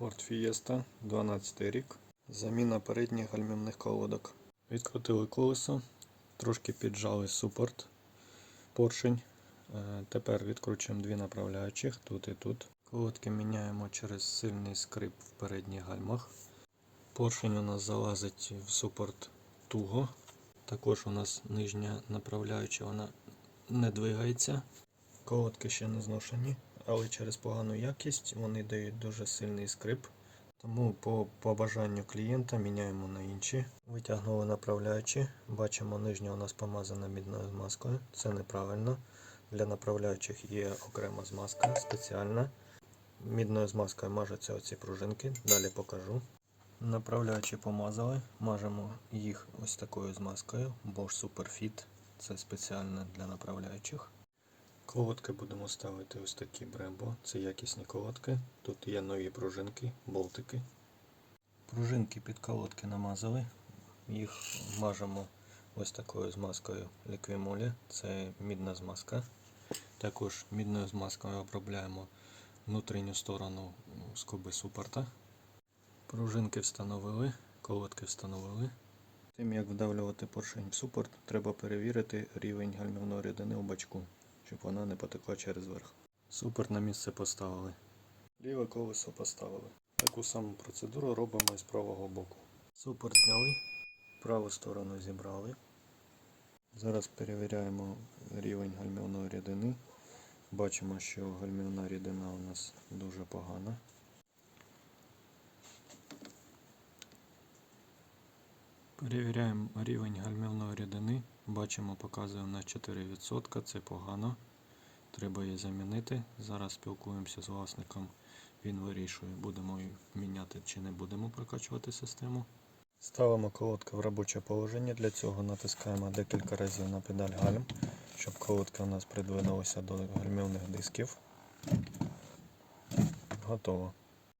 Ford Fiesta, 12 рік. Заміна передніх гальмівних колодок. Відкрутили колесо, трошки піджали супорт, поршень. Е, Тепер відкручуємо дві направляючих, тут і тут. Колодки міняємо через сильний скрип в передніх гальмах. Поршень у нас залазить в супорт туго. Також у нас нижня направляюча вона не двигається. Колодки ще не зношені, але через погану якість вони дають дуже сильний скрип. Тому по, по бажанню клієнта міняємо на інші. Витягнули направляючі. Бачимо, нижня у нас помазана мідною змазкою. Це неправильно. Для направляючих є окрема змазка спеціальна. Мідною змазкою мажуться оці пружинки. Далі покажу. Направляючі помазали, мажемо їх ось такою змазкою Bosch Superfit. Це спеціально для направляючих. Колодки будемо ставити ось такі Brembo. Це якісні колодки. Тут є нові пружинки, болтики. Пружинки під колодки намазали. Їх мажемо ось такою змазкою Liquimoli. Це мідна змазка. Також мідною змазкою обробляємо внутрішню сторону скоби супорта. Пружинки встановили, колодки встановили. Тим як вдавлювати поршень в супорт, треба перевірити рівень гальмівної рідини у бачку, щоб вона не потекла через верх. Супер на місце поставили. Ліве колесо поставили. Таку саму процедуру робимо і з правого боку. Супер зняли, праву сторону зібрали. Зараз перевіряємо рівень гальмівної рідини. Бачимо, що гальмівна рідина у нас дуже погана. Перевіряємо рівень гальмівної рідини. Бачимо, показує на 4%. Це погано. Треба її замінити. Зараз спілкуємося з власником. Він вирішує, будемо її міняти чи не будемо прокачувати систему. Ставимо колодки в робоче положення. Для цього натискаємо декілька разів на педаль гальм, щоб колодки у нас придвинулися до гальмівних дисків. Готово.